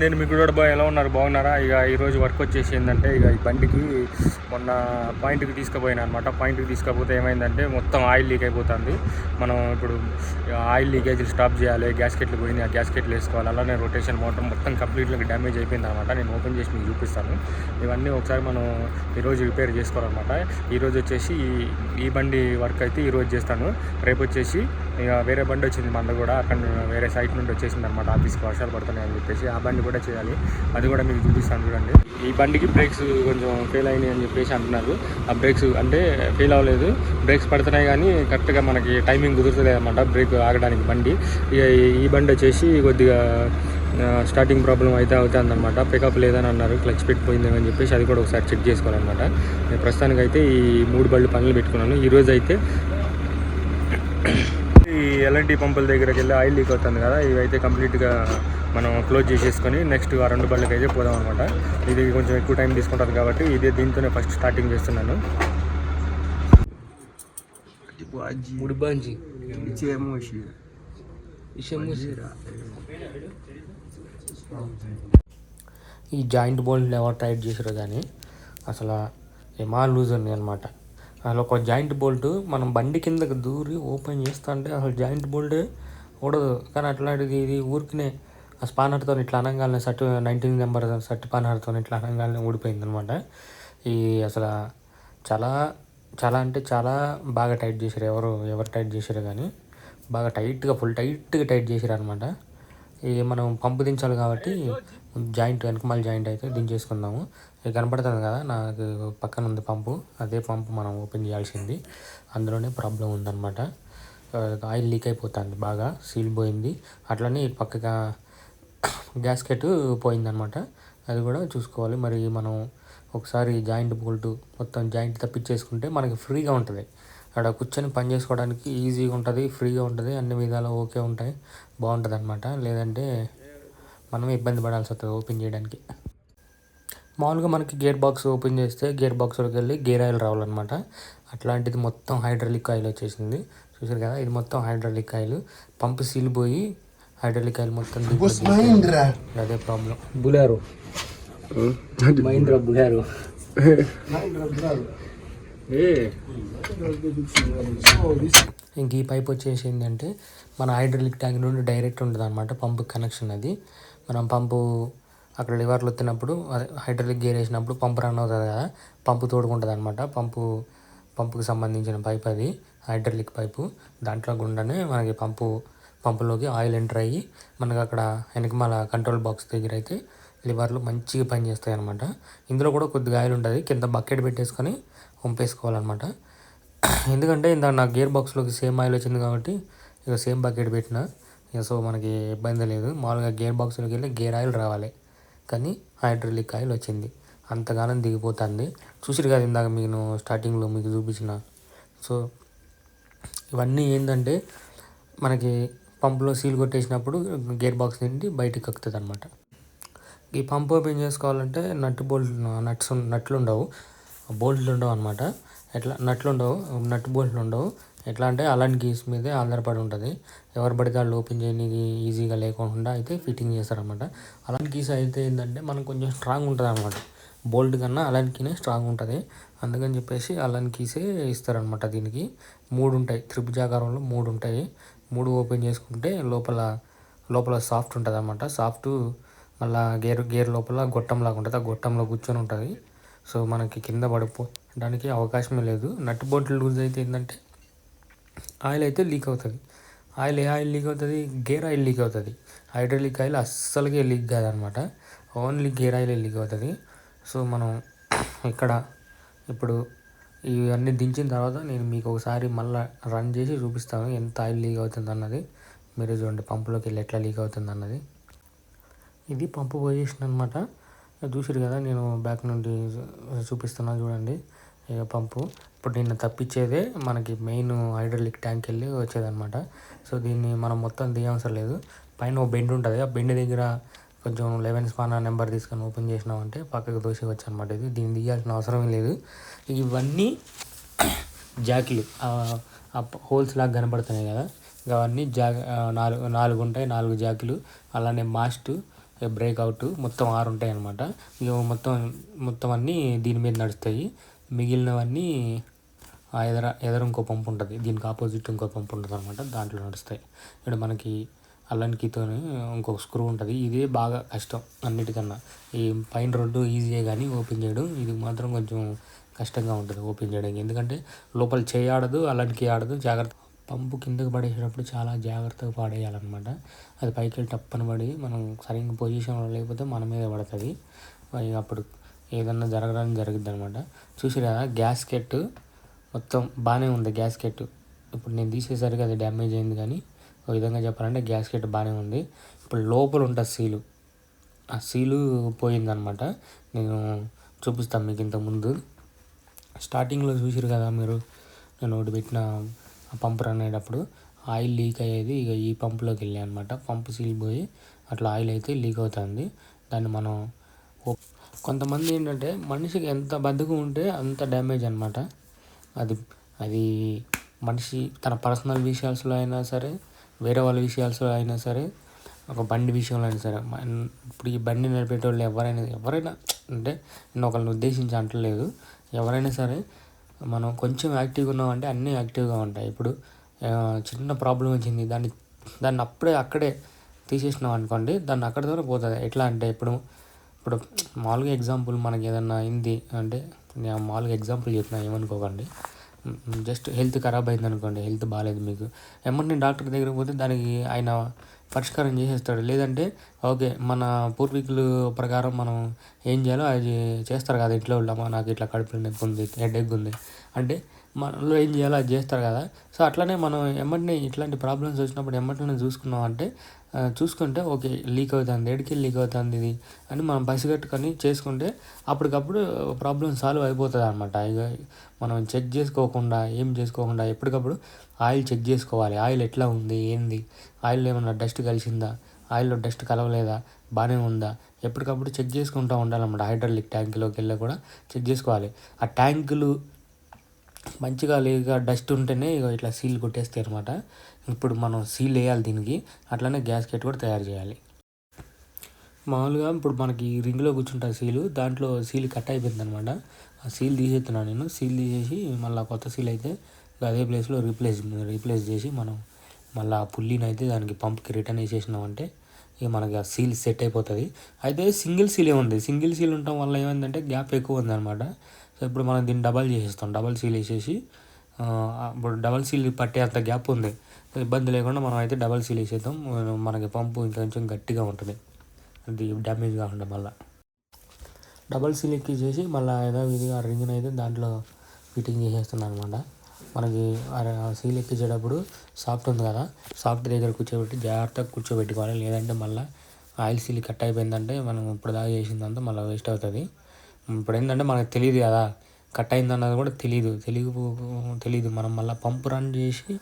నేను మీకు కూడా బా- ఎలా ఉన్నారు? బాగున్నారా? ఇక ఈరోజు వర్క్ వచ్చేసి ఏంటంటే ఇక ఈ బండికి మొన్న పాయింట్కి తీసుకుపోయినా అనమాట పాయింట్కి తీసుకపోతే ఏమైందంటే మొత్తం ఆయిల్ లీక్ అయిపోతుంది. మనం ఇప్పుడు ఆయిల్ లీకేజ్ స్టాప్ చేయాలి గ్యాస్కెట్లు పోయింది ఆ గ్యాస్కెట్లు వేసుకోవాలి అలానే రొటేషన్ మోటార్ మొత్తం కంప్లీట్గా డ్యామేజ్ అయిపోయింది అనమాట నేను ఓపెన్ చేసి మీకు చూపిస్తాను. ఇవన్నీ ఒకసారి మనం ఈరోజు రిపేర్ చేసుకోవాలన్నమాట. ఈరోజు వచ్చేసి ఈ- ఈ బండి వర్క్ అయితే ఈరోజు చేస్తాను. రేపు వచ్చేసి ఇక వేరే బండి వచ్చింది మన కూడా అక్కడ వేరే సైట్ నుండి వచ్చేసింది అనమాట ఆఫీస్కి వర్షాలు పడుతున్నాయని అని చెప్పేసి ఆ బండి కూడా చేయాలి. అది కూడా మీకు చూపిస్తాను చూడండి. ఈ బండికి బ్రేక్స్ కొంచెం ఫెయిల్ అయినాయి అని చెప్పేసి అంటున్నారు. ఆ బ్రేక్స్ అంటే ఫెయిల్ అవ్వలేదు. బ్రేక్స్ పడుతున్నాయి కానీ కరెక్ట్గా మనకి టైమింగ్ కుదురుతలేదు అనమాట బ్రేక్ ఆగడానికి బండి. ఇక ఈ- బండి వచ్చేసి కొద్దిగా స్టార్టింగ్ ప్రాబ్లం అయితే అవుతుందన్నమాట పికప్ లేదని అన్నారు. క్లచ్ పెట్టిపోయిందని చెప్పేసి అది కూడా ఒకసారి చెక్ చేసుకోవాలన్నమాట. నేను ప్రస్తుతానికి అయితే ఈ మూడు బళ్ళు పనులు పెట్టుకున్నాను. ఈరోజు అయితే ఈ ఎల్ఎన్టీ పంపుల దగ్గరికి వెళ్ళి ఆయిల్ లీక్ అవుతుంది కదా ఇవైతే కంప్లీట్గా మనం క్లోజ్ చేసేసుకొని నెక్స్ట్ ఆ రెండు బళ్ళకి అయితే పోదాం అనమాట ఇది కొంచెం ఎక్కువ టైం తీసుకుంటుంది కాబట్టి ఇదే దీంతోనే ఫస్ట్ స్టార్టింగ్ చేస్తున్నాను. ఈ జాయింట్ బోల్ట్ ఎవరు టైట్ చేసారో కానీ అసలు ఏమా లూజ్ ఉంది అనమాట. అసలు ఒక జాయింట్ బోల్ట్ మనం బండి కిందకి దూరి ఓపెన్ చేస్తా అంటే అసలు జాయింట్ బోల్ట్ ఊడదు. కానీ అట్లాంటిది ఇది ఊరికినే ఆ స్పానర్తో ఇట్లా అనగానే సర్టి నైన్టీన్ నెంబర్ సర్టి పానర్తో ఇట్లా అనగానే ఊడిపోయింది అనమాట ఈ అసలు చాలా చాలా అంటే చాలా బాగా టైట్ చేశారు ఎవరు ఎవరు టైట్ చేశారు కానీ బాగా టైట్గా ఫుల్ టైట్గా టైట్ చేశారు అనమాట ఇది మనం పంపు దించాలి కాబట్టి జాయింట్ వెనకమాల జాయింట్ అయితే దించేసుకుందాము. ఇది కనపడుతుంది కదా నాకు పక్కన ఉంది పంపు. అదే పంపు మనం ఓపెన్ చేయాల్సింది. అందులోనే ప్రాబ్లం ఉందన్నమాట. ఆయిల్ లీక్ అయిపోతుంది బాగా సీల్ పోయింది. అట్లనే పక్కగా గ్యాస్కెట్ పోయిందనమాట అది కూడా చూసుకోవాలి. మరి మనం ఒకసారి జాయింట్ బోల్ట్ మొత్తం జాయింట్ తప్పించేసుకుంటే మనకి ఫ్రీగా ఉంటుంది. అక్కడ కూర్చొని పని చేసుకోవడానికి ఈజీగా ఉంటుంది ఫ్రీగా ఉంటుంది అన్ని విధాలు ఓకే ఉంటాయి బాగుంటుంది అనమాట లేదంటే మనం ఇబ్బంది పడాల్సి వస్తుంది ఓపెన్ చేయడానికి. మామూలుగా మనకి గేర్ బాక్స్ ఓపెన్ చేస్తే గేర్ బాక్స్లోకి వెళ్ళి గేర్ ఆయిల్ రావాలన్నమాట. అట్లాంటిది మొత్తం హైడ్రాలిక్ ఆయిల్ వచ్చేసింది. చూసారు కదా ఇది మొత్తం హైడ్రాలిక్ ఆయిల్. పంపు సీల్ పోయి హైడ్రాలిక్ ఆయిల్ మొత్తం. అదే ప్రాబ్లం బులారో. మహీంద్రా బులారో. ఇంక ఈ పైప్ వచ్చేసి ఏంటంటే మన హైడ్రాలిక్ ట్యాంక్ నుండి డైరెక్ట్ ఉంటుంది అనమాట పంపు కనెక్షన్ అది. మనం పంపు అక్కడ లివర్లు వచ్చినప్పుడు హైడ్రాలిక్ గేర్ వేసినప్పుడు పంపు రన్ అవుతుంది కదా పంపు తోడుకుంటుంది అనమాట పంపు పంపుకు సంబంధించిన పైప్ అది హైడ్రాలిక్ పైపు. దాంట్లో గుండానే మనకి పంపు పంపులోకి ఆయిల్ ఎంటర్ అయ్యి మనకి అక్కడ వెనకమాల కంట్రోల్ బాక్స్ దగ్గర అయితే లివర్లు మంచిగా పనిచేస్తాయి అనమాట ఇందులో కూడా కొద్దిగా ఆయిల్ ఉంటుంది కింద బకెట్ పెట్టేసుకొని వంపేసుకోవాలన్నమాట ఎందుకంటే ఇందాక నా గేర్ బాక్స్లోకి సేమ్ ఆయిల్ వచ్చింది కాబట్టి ఇక సేమ్ బకెట్ పెట్టిన. ఇక సో మనకి ఇబ్బంది లేదు. మామూలుగా గేర్ బాక్స్లోకి వెళ్ళి గేర్ ఆయిల్ రావాలి. కానీ హైడ్రాలిక్ ఆయిల్ వచ్చింది. అంతగానం దిగిపోతుంది. చూసిరు కదా ఇందాక నేను స్టార్టింగ్లో మీకు చూపించిన. సో ఇవన్నీ ఏంటంటే మనకి పంపులో సీల్ కొట్టేసినప్పుడు గేర్ బాక్స్ నుండి బయటికి కక్కుతుంది అనమాట ఈ పంప్ ఓపెన్ చేసుకోవాలంటే నట్ బోల్ట్ నట్స్ నట్లు ఉండవు. బోల్ట్లు ఉండవు అనమాట ఎట్లా నట్లు ఉండవు నట్ బోల్ట్లు ఉండవు ఎట్లా అంటే అలాంటి గీస్ మీదే ఆధారపడి ఉంటుంది. ఎవరు పడితే వాళ్ళు ఓపెన్ చేయడానికి ఈజీగా లేకుండా అయితే ఫిట్టింగ్ చేస్తారనమాట అలాంటి గీస్ అయితే ఏంటంటే మనకు కొంచెం స్ట్రాంగ్ ఉంటుంది అనమాట బోల్ట్ కన్నా అలాంటికినే స్ట్రాంగ్ ఉంటుంది. అందుకని చెప్పేసి అలాంటి కీసే ఇస్తారనమాట దీనికి. మూడు ఉంటాయి త్రిభుజాకారంలో మూడు ఉంటాయి మూడు ఓపెన్ చేసుకుంటే లోపల లోపల సాఫ్ట్ ఉంటుంది అనమాట సాఫ్ట్ మళ్ళీ గేర్ గేర్ లోపల గొట్టంలాగా ఉంటుంది ఆ గొట్టంలో కూర్చొని ఉంటుంది. సో మనకి కింద పడిపోవడానికి అవకాశమే లేదు. నట్ బోల్ట్ లూజ్ అయితే ఏంటంటే ఆయిల్ అయితే లీక్ అవుతుంది. ఆయిల్ ఏ ఆయిల్ లీక్ అవుతుంది? గేర్ ఆయిల్ లీక్ అవుతుంది. హైడ్రాలిక్ ఆయిల్ అస్సలుగా లీక్ కాదనమాట. ఓన్లీ గేర్ ఆయిల్ లీక్ అవుతుంది. సో మనం ఇక్కడ ఇప్పుడు ఇవన్నీ దించిన తర్వాత నేను మీకు ఒకసారి మళ్ళీ రన్ చేసి చూపిస్తాను ఎంత ఆయిల్ లీక్ అవుతుంది అన్నది మీరు చూడండి పంపులోకి వెళ్ళి ఎట్లా లీక్ అవుతుంది అన్నది ఇది పంపు పొజిషన్ అనమాట చూసారు కదా నేను బ్యాక్ నుండి చూపిస్తున్నా చూడండి. ఇక పంపు. ఇప్పుడు నిన్న తప్పించేదే మనకి మెయిన్ హైడ్రాలిక్ ట్యాంక్ వెళ్ళి వచ్చేదనమాట సో దీన్ని మనం మొత్తం దిగవసరం లేదు. పైన ఓ బెండ్ ఉంటుంది. ఆ బెండ్ దగ్గర కొంచెం లెవెన్ స్పాన్ నెంబర్ తీసుకొని ఓపెన్ చేసినామంటే పక్కకు దోసి వచ్చి అనమాట ఇది. దీన్ని తీయాల్సిన అవసరం లేదు. ఇవన్నీ జాకిలు. ఆ హోల్స్ లాగా కనబడుతున్నాయి కదా. అవన్నీ జా నాలుగు నాలుగు ఉంటాయి నాలుగు జాకిలు. అలానే మాస్ట్. బ్రేక్అవుట్ మొత్తం ఆరు ఉంటాయి అనమాట ఇక మొత్తం మొత్తం అన్నీ దీని మీద నడుస్తాయి. మిగిలినవన్నీ ఆ ఎదర ఎదర ఇంకో పంపు ఉంటుంది. దీనికి ఆపోజిట్ ఇంకో పంపు ఉంటుంది అనమాట దాంట్లో నడుస్తాయి. ఇక్కడ మనకి అల్లానికితో ఇంకొక స్క్రూ ఉంటుంది. ఇదే బాగా కష్టం అన్నిటికన్నా. ఈ పైన రోడ్డు ఈజీయే కానీ ఓపెన్ చేయడం ఇది మాత్రం కొంచెం కష్టంగా ఉంటుంది ఓపెన్ చేయడానికి. ఎందుకంటే లోపల చేయి ఆడదు ఆడదు జాగ్రత్త పంపు కిందకి పడేసేటప్పుడు చాలా జాగ్రత్తగా పాడేయాలన్నమాట. అది పైకి వెళ్ళి టప్పని పడి మనం సరిగ్గా పొజిషన్లో లేకపోతే మన మీద పడుతుంది. మరి అప్పుడు ఏదన్నా జరగడానికి జరుగుద్ది అనమాట చూసి కదా గ్యాస్కెట్ మొత్తం బాగానే ఉంది గ్యాస్కెట్ ఇప్పుడు నేను తీసేసరికి అది డ్యామేజ్ అయింది కానీ ఒక విధంగా చెప్పాలంటే గ్యాస్కెట్ బాగానే ఉంది. ఇప్పుడు లోపల ఉంటుంది సీలు. ఆ సీలు పోయిందనమాట నేను చూపిస్తాను మీకు ఇంత ముందు. స్టార్టింగ్లో చూసిరు కదా మీరు నేను ఒకటి పెట్టిన పంపు రన్ అయ్యేటప్పుడు ఆయిల్ లీక్ అయ్యేది ఇక ఈ పంపులోకి వెళ్ళాయి అనమాట పంపు సీల్ పోయి అట్లా ఆయిల్ అయితే లీక్ అవుతుంది. దాన్ని మనం కొంతమంది ఏంటంటే మనిషికి ఎంత బద్ధకం ఉంటే అంత డ్యామేజ్ అనమాట అది అది మనిషి తన పర్సనల్ విషయాల్స్లో అయినా సరే వేరే వాళ్ళ విషయాల్స్లో అయినా సరే ఒక బండి విషయంలో అయినా సరే ఇప్పుడు ఈ బండి నడిపేటోళ్ళు ఎవరైనా ఎవరైనా అంటే నేను ఒకరిని ఉద్దేశించి అంటలేదు. ఎవరైనా సరే మనం కొంచెం యాక్టివ్గా ఉన్నామంటే అన్నీ యాక్టివ్గా ఉంటాయి. ఇప్పుడు చిన్న ప్రాబ్లం వచ్చింది. దాన్ని దాన్ని అప్పుడే అక్కడే తీసేసినాం అనుకోండి దాన్ని అక్కడితోనే పోతుంది. ఎట్లా అంటే ఇప్పుడు ఇప్పుడు మామూలుగా ఎగ్జాంపుల్ మనకి ఏదన్నా అయింది అంటే నేను మామూలుగా ఎగ్జాంపుల్ చెప్పిన ఏమనుకోకండి. జస్ట్ హెల్త్ ఖరాబ్ అయింది అనుకోండి హెల్త్ బాగాలేదు మీకు. ఎమ్మని డాక్టర్ దగ్గరికి పోతే దానికి ఆయన పరిష్కారం చేసేస్తాడు. లేదంటే ఓకే మన పూర్వీకులు ప్రకారం మనం ఏం చేయాలో అది చేస్తారు కదా ఇంట్లో వాళ్ళమ్మా నాకు ఇట్లా కడుపులో నొప్పి ఉంది హెడేక్ ఉంది అంటే మనలో ఏం చేయాలో అది చేస్తారు కదా. సో అట్లనే మనం ఎమ్మటినే ఇట్లాంటి ప్రాబ్లమ్స్ వచ్చినప్పుడు ఎమ్మటినే చూసుకున్నాం అంటే చూసుకుంటే ఓకే లీక్ అవుతుంది ఎడికి లీక్ అవుతుంది ఇది అని మనం పసిగట్టుకొని చేసుకుంటే అప్పటికప్పుడు ప్రాబ్లం సాల్వ్ అయిపోతుంది అనమాట ఇక మనం చెక్ చేసుకోకుండా ఏం చేసుకోకుండా ఎప్పటికప్పుడు ఆయిల్ చెక్ చేసుకోవాలి. ఆయిల్ ఎట్లా ఉంది ఏంది ఆయిల్ ఏమన్నా డస్ట్ కలిసిందా ఆయిల్లో డస్ట్ కలవలేదా బాగానే ఉందా? ఎప్పటికప్పుడు చెక్ చేసుకుంటూ ఉండాలన్నమాట. హైడ్రాలిక్ ట్యాంకులోకి వెళ్ళి కూడా చెక్ చేసుకోవాలి. ఆ ట్యాంకులు మంచిగా లేక డస్ట్ ఉంటేనే ఇక ఇట్లా సీల్ కొట్టేస్తాయి అనమాట ఇప్పుడు మనం సీల్ వేయాలి దీనికి. అట్లనే గ్యాస్కెట్ కూడా తయారు చేయాలి. మామూలుగా ఇప్పుడు మనకి రింగ్లో కూర్చుంటారు సీలు దాంట్లో సీల్ కట్ అయిపోయింది అనమాట ఆ సీల్ తీసేస్తున్నాను నేను. సీల్ తీసేసి మళ్ళీ కొత్త సీల్ అయితే అదే ప్లేస్లో రీప్లేస్ రీప్లేస్ చేసి మనం మళ్ళీ ఆ పుల్లిని అయితే దానికి పంప్కి రిటర్న్ వేసేసినామంటే ఇక మనకి ఆ సీల్ సెట్ అయిపోతుంది. అయితే సింగిల్ సీలే ఉంది. సింగిల్ సీల్ ఉండటం వల్ల ఏమైందంటే గ్యాప్ ఎక్కువ ఉందన్నమాట. సో ఇప్పుడు మనం దీన్ని డబల్ చేసేస్తాం. డబల్ సీల్ వేసేసి ఇప్పుడు డబల్ సీల్ పట్టే అంత గ్యాప్ ఉంది. ఇబ్బంది లేకుండా మనం అయితే డబల్ సీల్ వేసేద్దాం. మనకి పంపు ఇంకొంచెం గట్టిగా ఉంటుంది. అది డ్యామేజ్ కాకుండా మళ్ళీ. డబల్ సీల్ ఎక్కించేసి మళ్ళీ ఏదో విధిగా రింగ్ని అయితే దాంట్లో ఫిట్టింగ్ చేసేస్తున్నాను అనమాట మనకి సీల్ ఎక్కించేటప్పుడు సాఫ్ట్ ఉంది కదా. సాఫ్ట్ దగ్గర కూర్చోబెట్టి జాగ్రత్తగా కూర్చోబెట్టుకోవాలి. లేదంటే మళ్ళీ ఆయిల్ సీల్ కట్ అయిపోయిందంటే మనం ఇప్పుడు దాకా చేసిందంతా మళ్ళీ వేస్ట్ అవుతుంది. ఇప్పుడు ఏంటంటే మనకు తెలియదు కదా. కట్ అయిందన్నది కూడా తెలియదు. తెలియదు తెలియదు. మనం మళ్ళీ పంప్ రన్ చేసి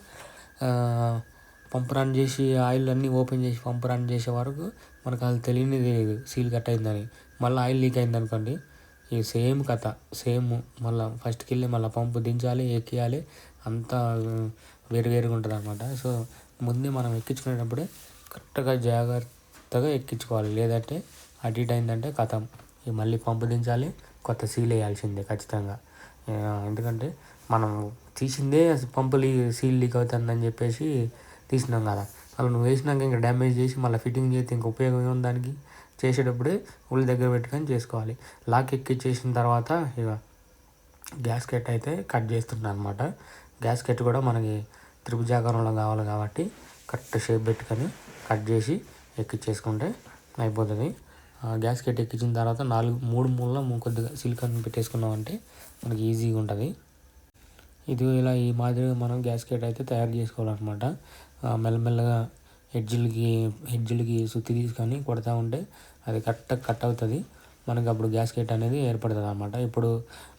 పంప్ రన్ చేసి ఆయిల్ అన్నీ ఓపెన్ చేసి పంప్ రన్ చేసే వరకు మనకు అది తెలియని తెలియదు సీల్ కట్ అయిందని. మళ్ళీ ఆయిల్ లీక్ అయింది అనుకోండి ఈ సేమ్ కథ సేమ్ మళ్ళీ ఫస్ట్కి వెళ్ళి మళ్ళీ పంపు దించాలి ఎక్కియాలి అంతా వేరు వేరుగా ఉంటుంది అనమాట సో ముందే మనం ఎక్కించుకునేటప్పుడే కరెక్ట్గా జాగ్రత్తగా ఎక్కించుకోవాలి. లేదంటే అటు ఇటు అయిందంటే కథం. ఇక మళ్ళీ పంపు దించాలి కొత్త సీల్ వేయాల్సిందే ఖచ్చితంగా. ఎందుకంటే మనం తీసిందే పంపు లీ సీల్ లీక్ అవుతుందని చెప్పేసి తీసినాం కదా. అలా నువ్వు వేసినాక ఇంకా డ్యామేజ్ చేసి మళ్ళీ ఫిట్టింగ్ చేస్తే ఇంకా ఉపయోగం ఏముంది దానికి? చేసేటప్పుడే ఉల్లి దగ్గర పెట్టుకొని చేసుకోవాలి. లాక్ ఎక్కిచ్చేసిన తర్వాత ఇక గ్యాస్కెట్ అయితే కట్ చేస్తున్నాను అనమాట గ్యాస్కెట్ కూడా మనకి త్రిభుజాకారంలో కావాలి కాబట్టి కరెక్ట్ షేప్ పెట్టుకొని కట్ చేసి ఎక్కిచ్చేసుకుంటే అయిపోతుంది. ఆ ఎక్కించిన తర్వాత నాలుగు మూడు మూలలో కొద్దిగా సిలికాన్ పెట్టేసుకున్నామంటే మనకి ఈజీగా ఉంటుంది. ఇది ఇలా ఈ మాదిరిగా మనం గ్యాస్కెట్ అయితే తయారు చేసుకోవాలన్నమాట. మెల్లమెల్లగా హెడ్జిల్కి హెడ్జిల్కి సుత్తి తీసుకొని కొడతా ఉంటే అది కట్ట కట్ అవుతుంది. మనకి అప్పుడు గ్యాస్కెట్ అనేది ఏర్పడుతుంది అనమాట ఇప్పుడు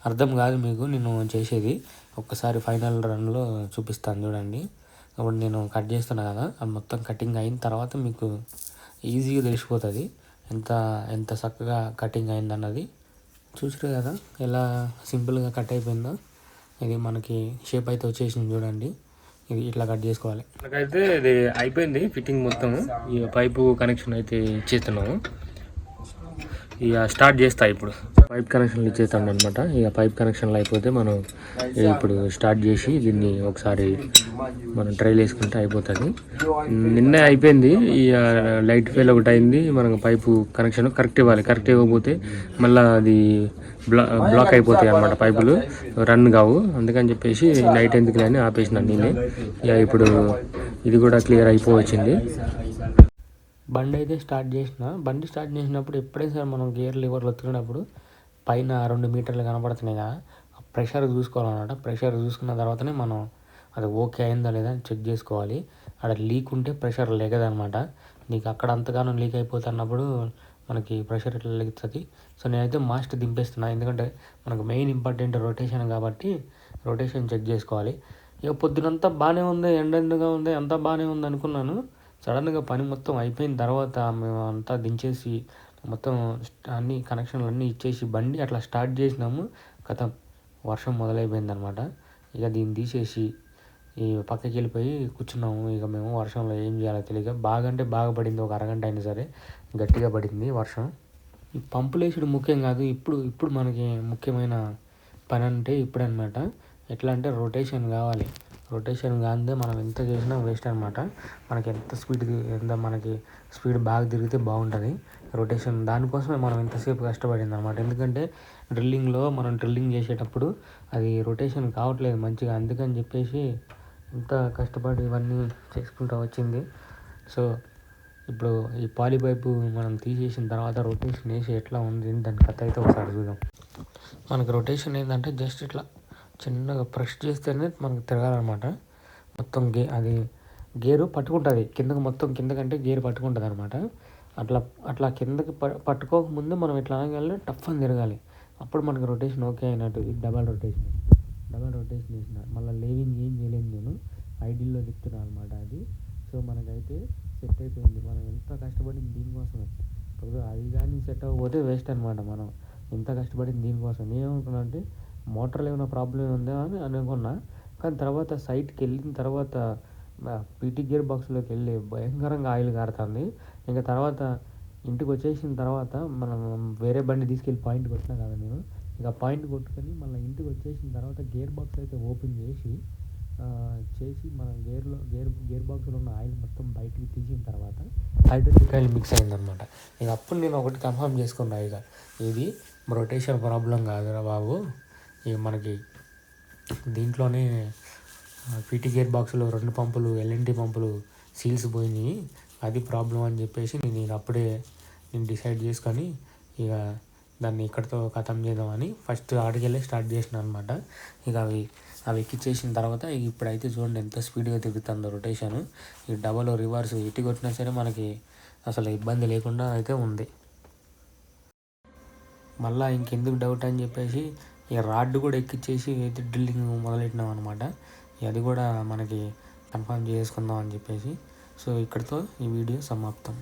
అర్థం కాదు మీకు నేను చేసేది. ఒక్కసారి ఫైనల్ రన్లో చూపిస్తాను చూడండి. ఇప్పుడు నేను కట్ చేస్తున్నా కదా అది మొత్తం కటింగ్ అయిన తర్వాత మీకు ఈజీగా తెలిసిపోతుంది. ఎంత ఎంత చక్కగా కటింగ్ అయిందన్నది. చూసారు కదా ఎలా సింపుల్గా కట్ అయిపోయిందో. ఇది మనకి షేప్ అయితే వచ్చేసింది చూడండి. ఇది ఇట్లా కట్ చేసుకోవాలి. మనకైతే ఇది అయిపోయింది ఫిట్టింగ్ మొత్తం. ఈ పైపు కనెక్షన్ అయితే ఇచ్చేస్తున్నాము ఇక స్టార్ట్ చేస్తా ఇప్పుడు. పైప్ కనెక్షన్లు ఇచ్చేస్తాను అనమాట ఇక పైప్ కనెక్షన్లు అయిపోతే మనం ఇప్పుడు స్టార్ట్ చేసి దీన్ని ఒకసారి మనం ట్రైల్ వేసుకుంటే అయిపోతుంది. నిన్నే అయిపోయింది. ఇక లైట్ ఫెయిల్ ఒకటి అయింది. మనం పైపు కనెక్షన్ కరెక్ట్ ఇవ్వాలి. కరెక్ట్ ఇవ్వకపోతే మళ్ళీ అది బ్లా బ్లాక్ అయిపోతాయి అనమాట పైపులు. రన్ కావు. అందుకని చెప్పేసి నైట్ ఎందుకు అని ఆపేసిన నేనే. ఇక ఇప్పుడు ఇది కూడా క్లియర్ అయిపోవచ్చింది. బండి అయితే స్టార్ట్ చేసిన బండి స్టార్ట్ చేసినప్పుడు ఎప్పుడైనా సరే మనం గేర్ లివర్లు ఒత్తుకున్నప్పుడు పైన రెండు మీటర్లు కనపడుతున్నాయి కదా ఆ ప్రెషర్ చూసుకోవాలన్నమాట. ప్రెషర్ చూసుకున్న తర్వాతనే మనం అది ఓకే అయిందా లేదా అని చెక్ చేసుకోవాలి. అక్కడ లీక్ ఉంటే ప్రెషర్ లేగదనమాట నీకు అక్కడ అంతగానో లీక్ అయిపోతున్నప్పుడు మనకి ప్రెషర్ ఇట్లా లెగుతుంది? సో నేనైతే మాస్ట్ దింపేస్తున్నా. ఎందుకంటే మనకు మెయిన్ ఇంపార్టెంట్ రొటేషన్ కాబట్టి రొటేషన్ చెక్ చేసుకోవాలి. ఇక పొద్దునంతా బాగానే ఉంది ఎండ ఎండగా ఉంది అంతా బాగానే ఉంది అనుకున్నాను. సడన్గా పని మొత్తం అయిపోయిన తర్వాత మేము అంతా దించేసి మొత్తం అన్ని కనెక్షన్లు అన్నీ ఇచ్చేసి బండి అట్లా స్టార్ట్ చేసినాము. కథ వర్షం మొదలైపోయింది అనమాట ఇక దీన్ని తీసేసి ఈ పక్కకి వెళ్ళిపోయి కూర్చున్నాము. ఇక మేము వర్షంలో ఏం చేయాలో తెలియక బాగా అంటే బాగా పడింది. ఒక అరగంట అయినా సరే గట్టిగా పడింది వర్షం. ఈ పంపులు వేసుడు ముఖ్యం కాదు. ఇప్పుడు ఇప్పుడు మనకి ముఖ్యమైన పని అంటే ఇప్పుడు అనమాట ఎట్లా అంటే రొటేషన్ కావాలి. రొటేషన్ కానిదే మనం ఎంత చేసినా వేస్ట్ అనమాట మనకి ఎంత స్పీడ్ ఎంత మనకి స్పీడ్ బాగా తిరిగితే బాగుంటుంది. రొటేషన్ దానికోసమే మనం ఎంతసేపు కష్టపడింది అనమాట ఎందుకంటే డ్రిల్లింగ్లో మనం డ్రిల్లింగ్ చేసేటప్పుడు అది రొటేషన్ కావట్లేదు మంచిగా. అందుకని చెప్పేసి ఎంత కష్టపడి ఇవన్నీ చేసుకుంటూ వచ్చింది. సో ఇప్పుడు ఈ పాలి పైపు మనం తీసేసిన తర్వాత రొటేషన్ వేసి ఎట్లా ఉంది దాని కథ అయితే ఒకసారి చూద్దాం. మనకి రొటేషన్ ఏంటంటే జస్ట్ ఇట్లా చిన్నగా ప్రెస్ చేస్తేనే మనకు తిరగాలన్నమాట. మొత్తం గే అది గేరు పట్టుకుంటుంది. కిందకు మొత్తం కిందకంటే గేర్ పట్టుకుంటుంది అనమాట అట్లా అట్లా కిందకి ప పట్టుకోకముందు మనం ఇట్లా అనగానే టఫ్ అని తిరగాలి. అప్పుడు మనకి రొటేషన్ ఓకే అయినట్టు. ఇది డబల్ రొటేషన్ డబల్ రొటేషన్ వేసిన మళ్ళీ లేవింగ్ ఏం చేయలేదు నేను. ఐడిల్లో చెప్తున్నాను అనమాట అది. సో మనకైతే సెట్ అయిపోయింది. మనం ఎంత కష్టపడింది దీనికోసమే. ఇప్పుడు అది కానీ సెట్ అవ్వకపోతే వేస్ట్ అనమాట మనం. ఎంత కష్టపడింది దీనికోసం నేనేమనుకున్నాను అంటే మోటార్లో ఏమైనా ప్రాబ్లం ఉందా అని అనుకున్నా. కానీ తర్వాత సైట్కి వెళ్ళిన తర్వాత పీటీ గేర్ బాక్స్లోకి వెళ్ళి భయంకరంగా ఆయిల్ కారుతుంది ఇంకా తర్వాత ఇంటికి వచ్చేసిన తర్వాత మనం వేరే బండి తీసుకెళ్ళి పాయింట్ కొట్టినా కదా నేను ఇక పాయింట్ కొట్టుకొని మళ్ళీ ఇంటికి వచ్చేసిన తర్వాత గేర్ బాక్స్ అయితే ఓపెన్ చేసి చేసి మనం గేర్లో గేర్ గేర్ బాక్స్లో ఉన్న ఆయిల్ మొత్తం బయటికి తీసిన తర్వాత హైడ్రోలిక్ ఆయిల్ మిక్స్ అయిందనమాట ఇక అప్పుడు నేను ఒకటి కన్ఫర్మ్ చేసుకున్నా ఇక. ఇది రొటేషన్ ప్రాబ్లం కాదురా బాబు. ఇక మనకి దీంట్లోనే పీటీ గేర్ బాక్స్లో రెండు పంపులు ఎల్ఎన్టీ పంపులు సీల్స్ పోయినాయి. అది ప్రాబ్లం అని చెప్పేసి నేను అప్పుడే నేను డిసైడ్ చేసుకొని ఇక దాన్ని ఇక్కడితో ఖతం చేద్దామని ఫస్ట్ ఆడికెళ్ళి స్టార్ట్ చేసిన అనమాట ఇక అవి అవి ఎక్కిచ్చేసిన తర్వాత ఇక ఇప్పుడైతే చూడండి ఎంత స్పీడ్గా తిరుగుతుందో రొటేషన్. ఈ డబల్ రివర్స్ ఇటు కొట్టినా సరే మనకి అసలు ఇబ్బంది లేకుండా అయితే ఉంది. మళ్ళీ ఇంకెందుకు డౌట్ అని చెప్పేసి ఇక రాడ్ కూడా ఎక్కిచ్చేసి అయితే డ్రిల్లింగ్ మొదలెట్టినాం అనమాట అది కూడా మనకి కన్ఫర్మ్ చేసుకుందాం అని చెప్పేసి. సో ఇక్కడితో ఈ వీడియో సమాప్తం.